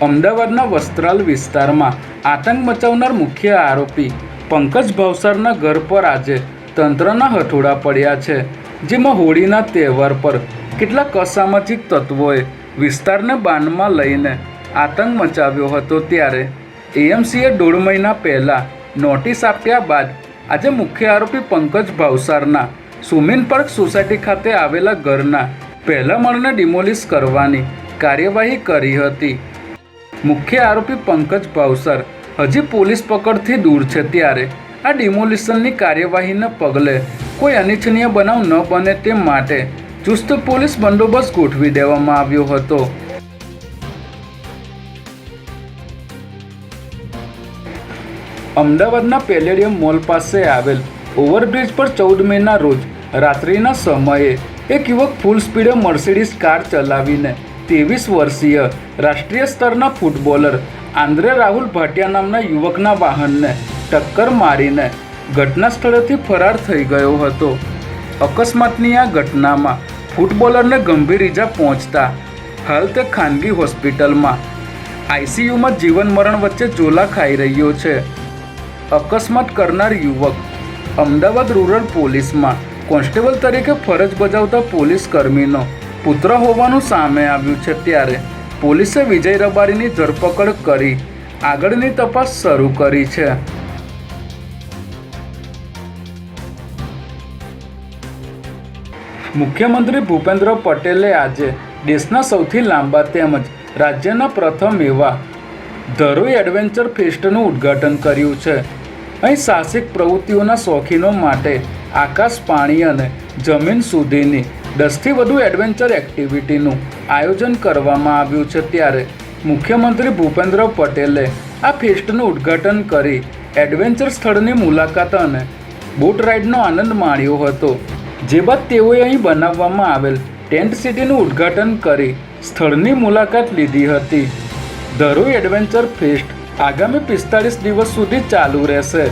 અમદાવાદના વસ્ત્રાલ વિસ્તારમાં આતંક મચાવનાર મુખ્ય આરોપી પંકજ ભાવસારના ઘર પર આજે તંત્રના હથોડા પડ્યા છે, જેમાં હોળીના તહેવાર પર કેટલાક અસામાજિક તત્વોએ વિસ્તારને બાનમાં લઈને આતંક મચાવ્યો હતો ત્યારે એએમસીએ દોઢ મહિના પહેલાં નોટિસ આપ્યા બાદ આજે મુખ્ય આરોપી પંકજ ભાવસારના સુમિન પાર્ક સોસાયટી ખાતે આવેલા ઘરના પહેલા મળને ડિમોલિશ કરવાની કાર્યવાહી કરી હતી. મુખ્ય આરોપી પંકજ ભાવસર. હજી પોલીસ પકડથી દૂર છે ત્યારે. આ ડિમોલિશનની કાર્યવાહીના પગલે કોઈ અનિચ્છનીય બનાવ ન બને તે માટે ચુસ્ત પોલીસ બંદોબસ્ત ગોઠવી દેવામાં આવ્યો હતો. અમદાવાદના પેલેડિયમ મોલ પાસે આવેલ ઓવરબ્રિજ પર ચૌદ મેના રોજ રાત્રિના સમયે એક યુવક ફૂલ સ્પીડે મર્સિડીઝ કાર ચલાવીને ત્રેવીસ વર્ષીય રાષ્ટ્રીય સ્તરના ફૂટબોલર આંદ્રે રાહુલ ભાટિયા નામના યુવકના વાહનને ટક્કર મારીને ઘટના સ્થળેથી ફરાર થઈ ગયો હતો. અકસ્માતની આ ઘટનામાં ફૂટબોલરને ગંભીર ઈજા પહોંચતા હાલ તે ખાનગી હોસ્પિટલમાં આઈસીયુમાં જીવન મરણ વચ્ચે ઝોલા ખાઈ રહ્યો છે. અકસ્માત કરનાર યુવક અમદાવાદ રૂરલ પોલીસમાં કોન્સ્ટેબલ તરીકે ફરજ બજાવતા પોલીસ કર્મીનો પુત્ર હોવાનું સામે આવ્યું છે ત્યારે પોલીસે વિજય રબારીની ધરપકડ કરી, આગળની તપાસ શરૂ કરી છે. મુખ્યમંત્રી ભૂપેન્દ્ર પટેલે આજે દેશના સૌથી લાંબા તેમજ રાજ્યના પ્રથમ એવા ધરોઈ એડવેન્ચર ફેસ્ટનું ઉદ્ઘાટન કર્યું છે. અહીં સાહસિક પ્રવૃત્તિઓના શોખીનો માટે આકાશ પાણી અને જમીન સુધીની દસથી વધુ એડવેન્ચર એક્ટિવિટીનું આયોજન કરવામાં આવ્યું છે ત્યારે મુખ્યમંત્રી ભૂપેન્દ્ર પટેલે આ ફેસ્ટનું ઉદ્ઘાટન કરી એડવેન્ચર સ્થળની મુલાકાત અને બોટ રાઇડનો આનંદ માણ્યો હતો. જે બાદ તેઓએ અહીં બનાવવામાં આવેલ ટેન્ટ સિટીનું ઉદ્ઘાટન કરી સ્થળની મુલાકાત લીધી હતી. ધરોઈ એડવેન્ચર ફેસ્ટ આગામી પિસ્તાળીસ દિવસ સુધી ચાલુ રહેશે.